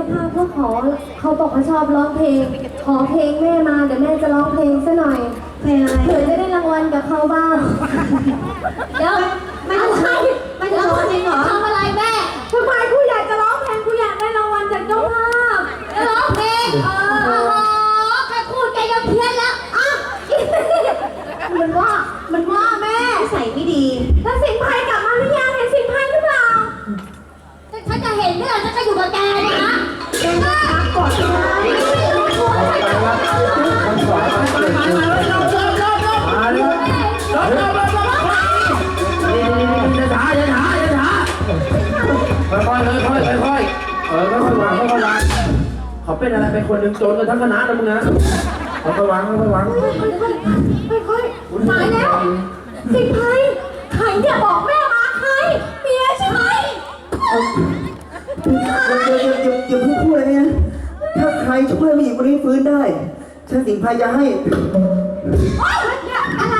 จ้าภาพเขาขอเขาบอกเขาชอบร้องเพลง ขอเพลงแม่มาเดี๋ยวแม่จะร้องเพลงซะหน่อยเพลงอะไรเผื่อจะได้รางวัลกับเขาบ้างเดี๋ยวไม่จะใช่ไม่จะร้องเพลงเหรอทำอะไรแม่ทำไมกูอยากจะร้องเพลงกูอยากได้รางวัลจากเจ้าภาพจะร้องเพลงเออแค่พูดแกยังเพี้ยนแล้วอะมันว่ามันว่าแม่ใส่ไม่ดีแล้วสิงห์ไพรกลับมาหรือยังเห็นสิงห์ไพรหรือเปล่าฉันจะเห็นเมื่อฉันก็อยู่กับแกนะเดิน ค่อนนะมันสวยมันสวยมาเลยค่อยค่อยค่อยค่อยเออค่อยวางค่อยวางเขาเป็นอะไรเป็นคนหนึ่งโจรกันทั้งคณะนะมึงนะค่อยวางค่อยวางค่อยๆมาแล้ว สิไพรใครเนี่ยบอกแม่มาใครเมียใช่ไหม อย่าอย่าอย่าอย่าอย่าเพิ่ง พูดเลยนะถ้าใครช่วยผู้หญิงคนนี้ฟื้นได้ ฉันสิงพายาให้โอ๊ยเนี่ยอะไร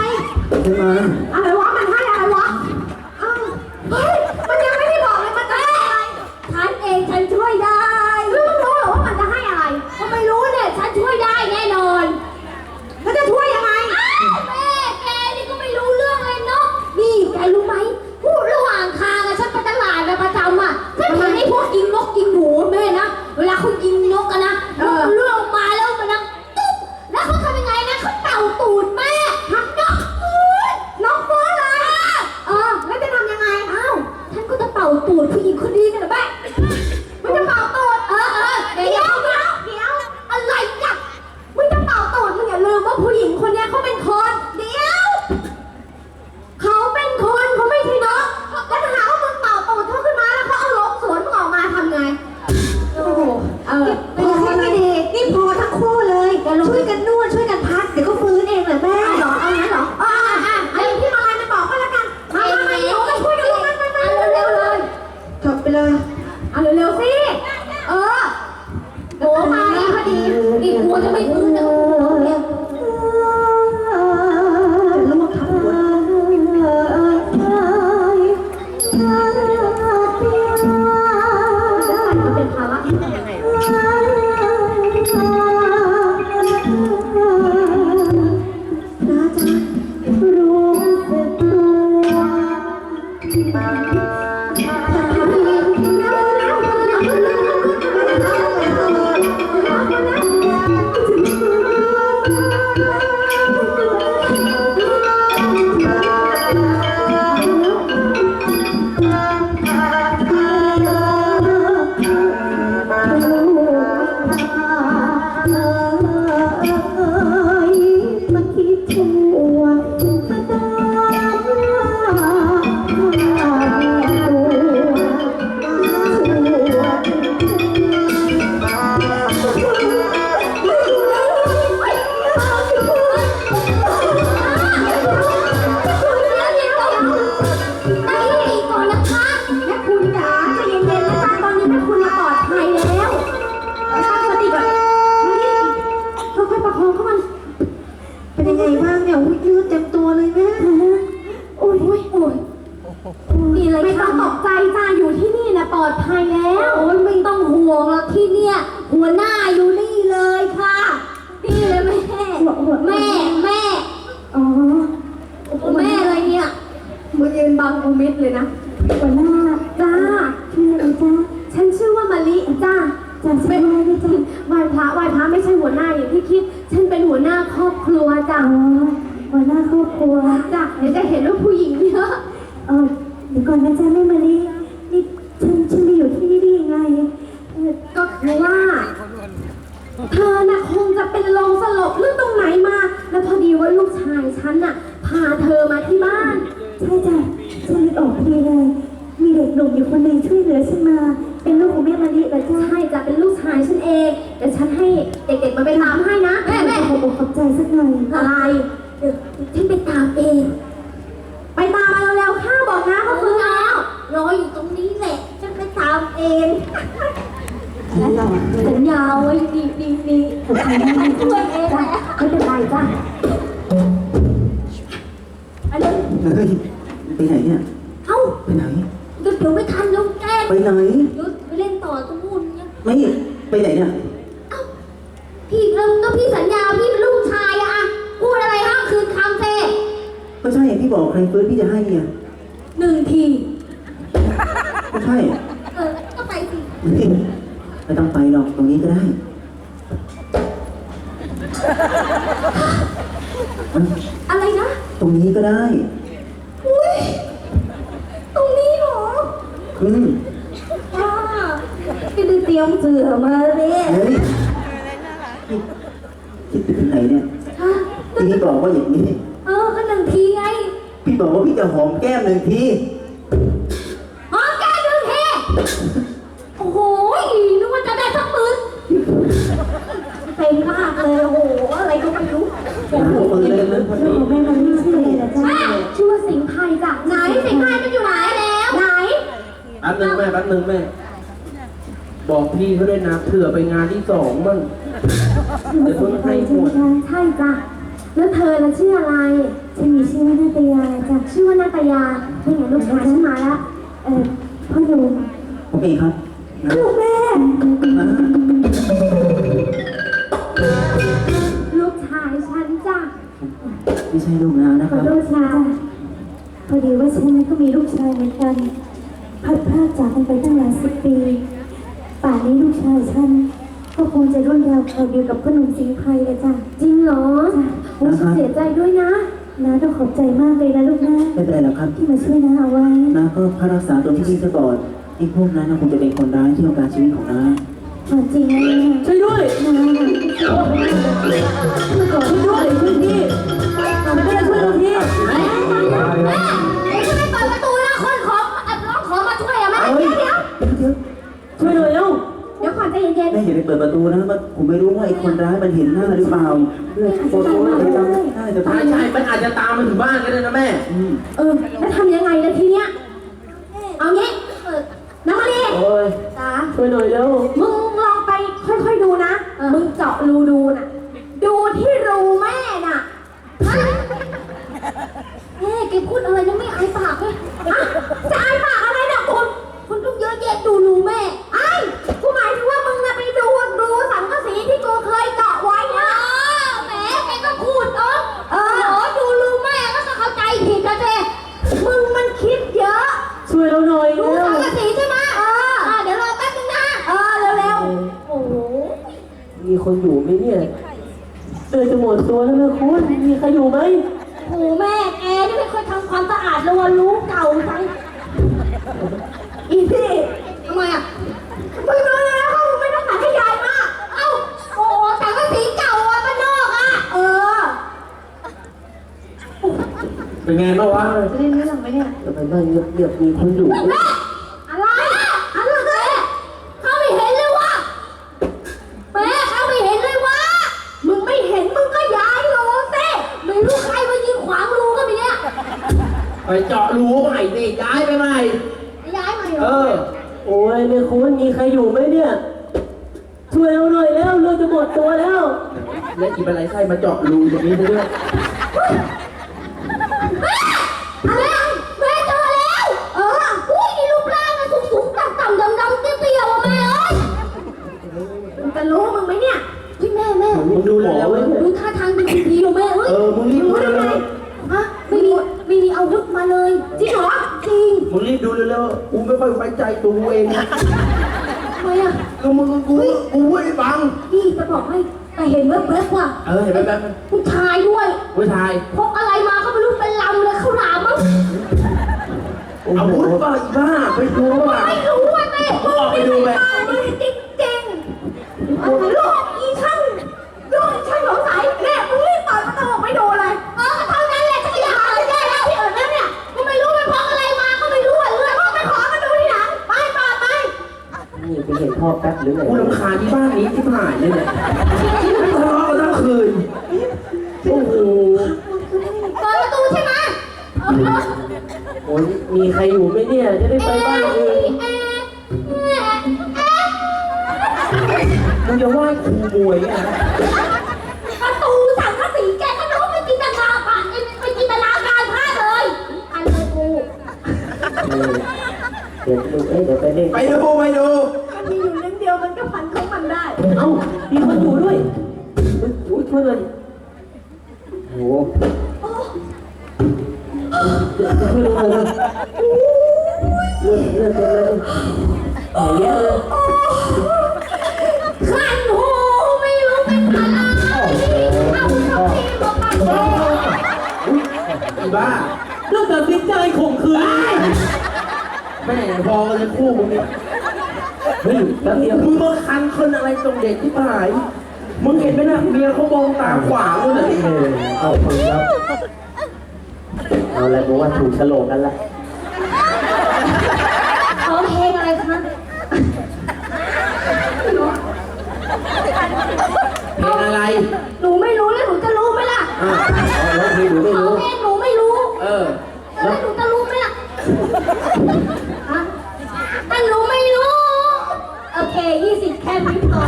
ฉันมา อะไรวะ มันเป็นภาระที่ทำยังไง บ้างเนี่ยอุ๊ยยืดเต็มตัวเลยแม่โอ้ยโอ้ยโอ้ยนี่เลยไม่ต้องตกใจจ้าอยู่ที่นี่นะปลอดภัยแล้วโอ้ยไม่ต้องห่วงหรอกที่เนี่ย หัวหน้าอยู่นี่เลยค่ะนี่เลยแม่แม่แม่อ๋อแม่อะไรเนี่ยมายืนบังกูมิดเลยนะหัวหน้าจ้าชื่ออะไรจ๊ะฉันชื่อว่ามะลิจ้าจะชื่ออะไรนะจ๊ะไหว้พระไหว้พระไม่ใช่หัวหน้าอย่างที่คิด ฉันเป็นหัวหน้าครอบครัวจ้าอ๋อ หัวหน้าครอบครัวจ้าเดี๋ยวจะเห็นว่าผู้หญิงเยอะเออเดี๋ยวก่อนนะจ๊ะแม่มาลีนี่ฉันฉันไปอยู่ที่นี่ได้ยังไงเออก็คือว่า เธอน่ะคงจะเป็นลมสลบหรือตรงไหนมา แล้วพอดีว่าลูกชายฉันน่ะพาเธอมาที่บ้าน ใช่จ้ะฉันนึกออกพอดีเลย มีเด็กหนุ่มอยู่คนหนึ่งช่วยเหลือฉันมา เป็นลูกของแม่มาลีเหรอจ๊ะใช่จะเป็นลูกชายฉันเองเดี๋ยวฉันให้เด็กๆมาไปตามให้นะ แม่แม่ขอบอกขอบใจสักหน่อยอะไรเดี๋ยวฉันไปตามเอง ไปตามมาเร็วๆข้าบอกนะเขาคือแล้วรออยู่ตรงนี้แหละ ฉันไปตามเอง สัญญาไว้ดีดีดี ช่วเองแหละไม่เป็นไรจ้ะอันนี้เฮ้ยไปไหนเนี่ย เอ้าไปไหน เดี๋ยวไม่ทันแล้วแกล้งไปไหน เดี๋ยวไปเล่นต่อตรงนู้นเนี่ยไม่ ไปไหนเนี่ย เอาพี่เริ่มก็พี่สัญญาพี่เป็นลูกชายอะอะพูดอะไรห้ามคืนคำเซก็ใช่พี่บอกใครฟื้นพี่จะให้เนี่ยหนึ่งที ก็ใช่ เออ ก็ไปสิไม่ไม่ต้องไปหรอกตรงนี้ก็ได้ อะไรนะ ตรงนี้ก็ได้ อุ้ย ตรงนี้เหรออืมว้าพี่ได้เตรียมเสือมาเลยเฮ้ยคิดไปถึงไหนเนี่ยฮะทีนี้บอกว่าอย่างนี้ เออก็หนึ่งทีไง พี่บอกว่าพี่จะหอมแก้มหนึ่งที เต็มมากเลยโอ้โหอะไรก็ไม่รู้โอ้โหเปิดเลยเลยพอดีแม่มันไม่ใช่เลยนะจ๊ะแม่ชื่อว่าสิงห์ไทยจ้ะไหนสิงห์ไทยมันอยู่ไหนแล้วไหนแป๊บนึงแม่แป๊บนึงแม่ บอกพี่เขาด้วยนะเผื่อไปงานที่สองมั่งเดี๋ยวเพิ่งให้หมดใช่จ้ะแล้วเธอละชื่ออะไรฉันมีชื่อว่านาตยาจ้ะชื่อว่านาตยาเป็นไงลูกชายฉันมาแล้วเออพ่อหนุ่มโอเคครับน ใช่ลูกแล้วนะขคอรับ โทษนะพอดีว่าฉันก็มีลูกชายเหมือนกันพัดพรากจากกันไปตั้งหลายสิบปี ป่านนี้ลูกชายฉัน ก็คงจะรุ่นราวคราวเดียวกับพ่อหนุ่มสิงห์ไพรเลยจ้ะจริงเหรอโอ้ฉันเสียใจด้วยนะ น้าต้องขอบใจมากเลยนะลูกนะไม่เป็นไรหรอกครับที่มาช่วยน้าเอาไว้ น้าก็พักรักษาตัวที่นี่ซะก่อนไอ้พวกนั้นนะคงจะเป็นคนร้ายที่ต้องการชีวิตของน้าความ จริงนะช่วยด้วยช่วยด้วยช่วยพี่ไม่ได้ช่วยเราพี่แม่ไอ้คุณไม่เปิดประตูแล้วคนขอเอ่อร้องขอมาช่วยอะแม่เดี๋ยวเดี๋ยวช่วยหน่อยเร็วเดี๋ยวก่อนใจเย็นแม่อย่าไปเปิดประตูนะมันผมไม่รู้ว่าไอ้คนร้ายมันเห็นหน้าหรือเปล่าเรื่องโฟโต้อะไรจำได้จะใช่ใช่มันอาจจะตามมาถึงบ้านก็ได้นะแม่ เออแล้วทำยังไงล่ะทีเนี้ยเอางี้เออน้ำมันนี่โอ้ยจ้าช่วยหน่อยเร็วมึง รูดูน่ะ ดูที่รูแม่น่ะฮะเอ๊ะแกพูดอะไรยังไม่อายปากเลยฮะจะอายปากอะไรเนี่ยคุณคุณต้องเยอะแยะดูรูแม่ไอ้ายกูหมายถึงว่ามึงน่ะไปดูรูสังกะสีที่กูเคยเจาะไว้นะแหมแกก็พูดเนาะเออดูรูแม่ก็จะเข้าใจผิดนะเจมึงมันคิดเยอะ ช่วยเราหน่อย ดู เร็ว สังกะสีใช่ไหมเอออะเดี๋ยวรอแป๊บนึงนะ เออเร็วๆ โอ้โห มีคนอยู่ไหมเนี่ยเออจะหมดตัวแล้วนะคุณ มีใครอยู่ไหมโอ้โหแม่แกนี่ไม่ค่อยทำความสะอาดเลยวันรู้เก่าจังอีพี่ทำไมอะมึงดูเลยนะห้องมึงไม่ต้องหาให้ยายมากเอ้าโอ้โหแต่ก็สีเก่าอะบ้านนอกอะ เออเป็นไงบ้างวะ จะได้เรื่องไหมเนี่ยทำไมบ้านเงียบๆมีคนอยู่ แม่อะไรอะไรแม่เขาไม่เห็นเลยวะแม่เขาไม่เห็นเลยวะมึงไม่เห็นมึงก็ย้ายรูสิไม่รู้ใครมายิงขวางรูก็มีเนี่ย ไปเจาะรูใหม่สิย้ายไปใหม่ ย้ายมาเหรเอออ โอ้ยแม่คุณมีใครอยู่ไหมเนี่ย ช่วยเราหน่อยแล้วเราจะหมดตัวแล้ว แล้วกินอะไรไส้มาเจาะรูตรงนี้ซะด้วยอะไรแม่เจอแล้ว เอออุ้ยนี่รูปร่างอะสูงสูงต่ำต่ำดำดำเตี้ยเตี้ยว่ะแม่เอ้ยมึงจะรู้มึงไหมเนี่ยเฮ้ยแม่แม่มึงดูหมอไว้เนี่ยดูท่าทางดูดีๆอยู่แม่เอ้ย เออ มึง ค่อยไว้ใจตัวกูเองทำไมอะก็มึงกูกูไม่ได้ฟัง พี่จะบอกให้แต่เห็นแว๊บๆว่ะเออเห็นไหมแป๊บ ผู้ชายด้วยผู้ชายพกอะไรมาก็ไม่รู้เป็นลำเลยข้าวหลามมั้งอาวุธป่ะอีบ้าไปดูป่ะไม่รู้ว่าแม่มึงออกไปดูไปมึ ห็นพ่อแป๊บหรือไงกูรำคาญที่บ้านนี้ที่ผ่านเลยเนี่ยทะเลาะกันทั้งคืน โอ้โห เปิดประตูใช่ไหมเออโอ้ยมีใครอยู่ไหมเนี่ย จะได้ไปบ้านอื่นเอ๊ะเอ๊ะเอ๊ะมึงจะไหว้ครูมวยอะประตูสังกะสีแกก็รู้ไม่จินตนาการไม่จินตนาการพลาดเลยอันเลยกูเออเดี๋ยวดูเอ้ยเดี๋ยวไปเล่น ไปดูไปดู ก็พันของมันได้ เอ้ามีคนอยู่ด้วยเฮ้ยโอ้ยช่วยเลยโอ้โหช่วยเลยเลยเลือดเลือดเต็มเลยแผลเยอะเลยขันหูไม่รู้เป็นอะไรเอาเขาที่มาปันโอีบ้าแล้วตัดสินใจข่มขืนแม่พอกันเลยคู่มึงเนี่ย เฮ้ยแป๊บเดียวมึงมาคันคนอะไรตรงเด็กที่ผายมึงเห็นไหมนะเมียเขามองตาขวางเลยนะเออเอาคนครับเอาอะไรบอกว่าถูกฉลกกันละเขาเพลงอะไรคะเพลงอะไร หนูไม่รู้แล้วหนูจะรู้ไหมล่ะอ่าแล้วเพลงหนูไม่เขารู้ เพลงหนูไม่รู้เออ แล้วหนูจะรู้ไหมล่ะฮะถ้าหนูไม่รู้โอเค ยี่สิบแค่นี้พอ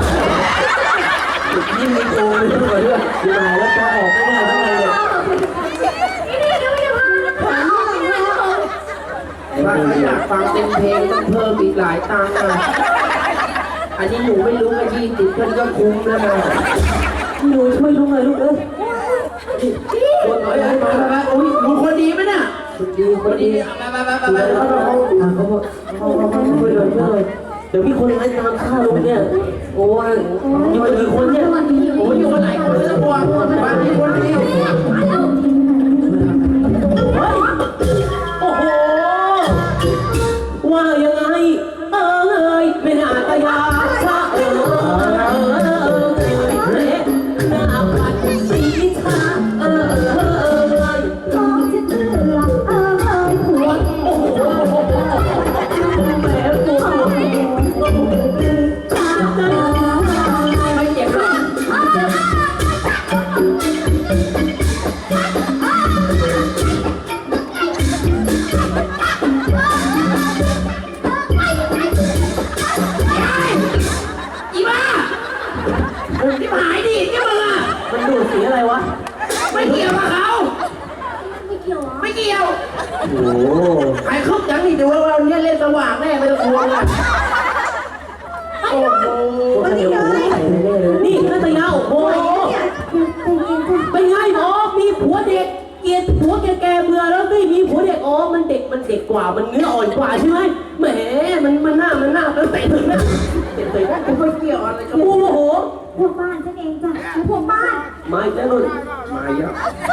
ยิ่มีโกงเลยด้วยด้วยอยู่ไหนแล้วจะออกไม่ได้ทั้งไงเลยนี่นี่เดี๋ยวจะพาไปขอไม่ได้หรอกว่าถ้าอยากฟังเต็มเพลงต้องเพิ่มอีกหลายตังค์อะอันนี้หนูไม่รู้ก็ยี่สิบเพื่อนก็คุ้มแล้วนะหนูช่วยลูกหน่อยลูกเอ้ยคนเอ้ยเอ้ยมามามาโอ้ยหนูคนดีไหมเนี่ยคนดีคนดีดีมามามามาเดี๋ยวมาเขามาเขาเขาเขาเขาช่วยเลยช่วยเลย เดี๋ยวมีคนไล่ตามฆ่าลูกเนี่ย โอ้ยอยู่กันกี่คนเนี่ยโอ้ยอยู่กันหลายคนเลยนะพวกมามีคนเดียวเฮ้ยโอ้โหว่ายังไง คึกจังนี่ดูว่าวันนี้เล่นสว่างแน่ไม่ต้องกลัวเลยโอ้โหวันนี้เลยนี่นัตยาโอ้โหเป็นไงหมอมีผัวเด็ก เกียดผัวแกๆเบื่อแล้วไม่มีผัวเด็กอ๋อมันเด็กมันเด็กกว่ามันเนื้ออ่อนกว่าใช่ไหมแหมมันมันหน้ามันหน้ามันเตะถึงนะเตะถึงนะกูไม่เกี่ยวอะไรกับโอ้โหพวกบ้านฉันเองจ้ะพวกบ้านมาอีกแล้วนุ่นมาเยอะ ต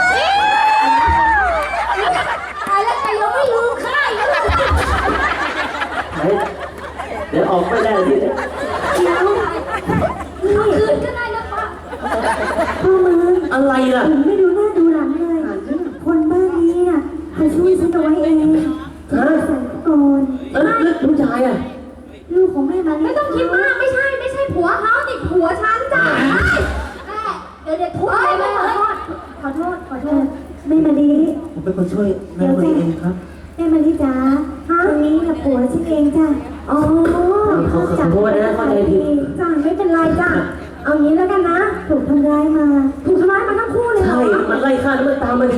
ายแล้วแต่ยังไม่ลืมค่ายเลย เฮ้ยเดี๋ยวออกไม่ได้ทีนี้เดี๋ยวเอาคืนก็ได้นะป้าพ่อมึงอะไร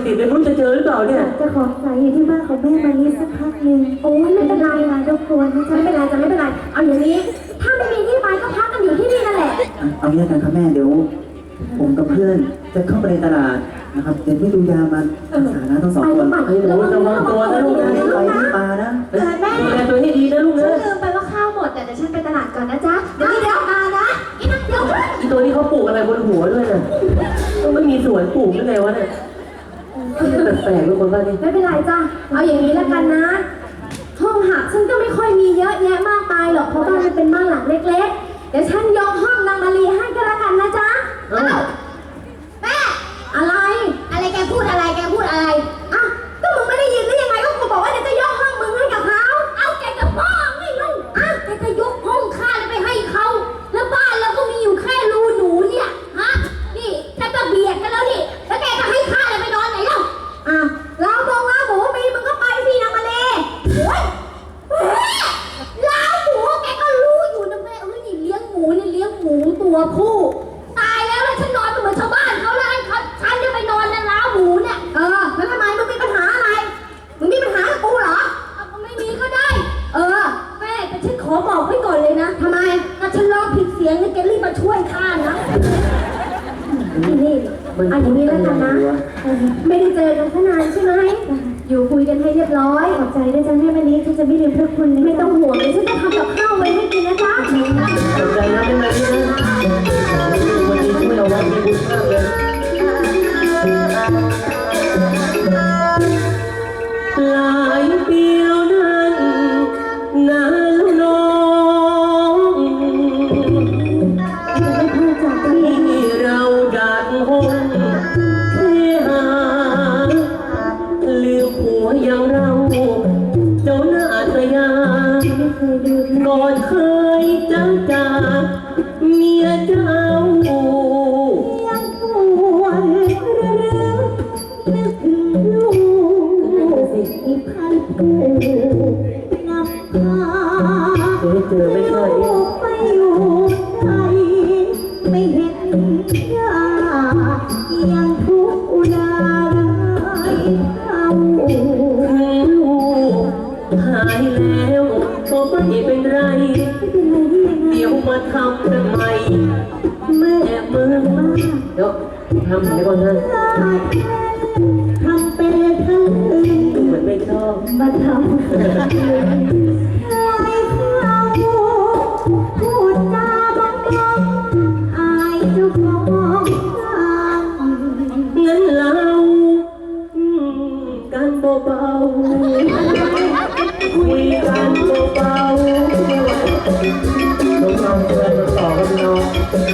ตามมาติดๆเลยไม่รู้จะเจอหรือเปล่าเนี่ย จะขอใส่อยู่ที่บ้านของแม่มานี้สักพักหนึ่งโอ้ยไม่เป็นไรนะรบกวนนะจ๊ะไม่เป็นไรจ้ะไม่เป็นไร เอาอย่างนี้ ถ้าไม่มีที่ไปก็พักกันอยู่ที่นี่นั่นแหละเอางี้แล้วกันครับแม่เดี๋ยว ผมกับเพื่อนจะเข้าไปในตลาดนะครับเดี๋ยวไม่ดูยามารักษานะทั้งสองคนไปไอ้หนูระวังตัวนะลูกนะไปที่มานะเอ้ยดูแลตัวให้ดีนะลูกฉันะนลืมไปว่าข้าวหมดแต่เดี๋ยวฉันไปตลาดก่อนนะจ๊ะ เดี๋ยวนี้เดี๋ยวมานะอีนักเดี๋ยว อีตัวนี้เขาปลูกอะไรบนหัวด้วยน่ะต้องไม่มีสวนปลูกยังไงวะเนี่ย แปลกๆทุกคนบ้านนี้ไม่เป็นไรจ้ะเอาอย่างนี้แล้วกันนะ ห้องหักฉันก็ไม่ค่อยมีเยอะแยะมากมายหรอกเพราะบ้านมันเป็นบ้านหลังเล็กๆ เดี๋ยวฉันยกห้องนางมารีให้ก็แล้วกันนะจ๊ะเอ้าแม่อะไร อะไรแกพูดอะไรแกพูดอะไรอะก็มึงไม่ได้ยินหรือยังไงก็กูบอกว่าเดี๋ยวจะย จ้าจ้ามียจ้า นใหมแม่เมืองมากเดี๋ยวทำอะไรก่อนนะทำไป็นเธอเหมือนไม่ชอบมาทำ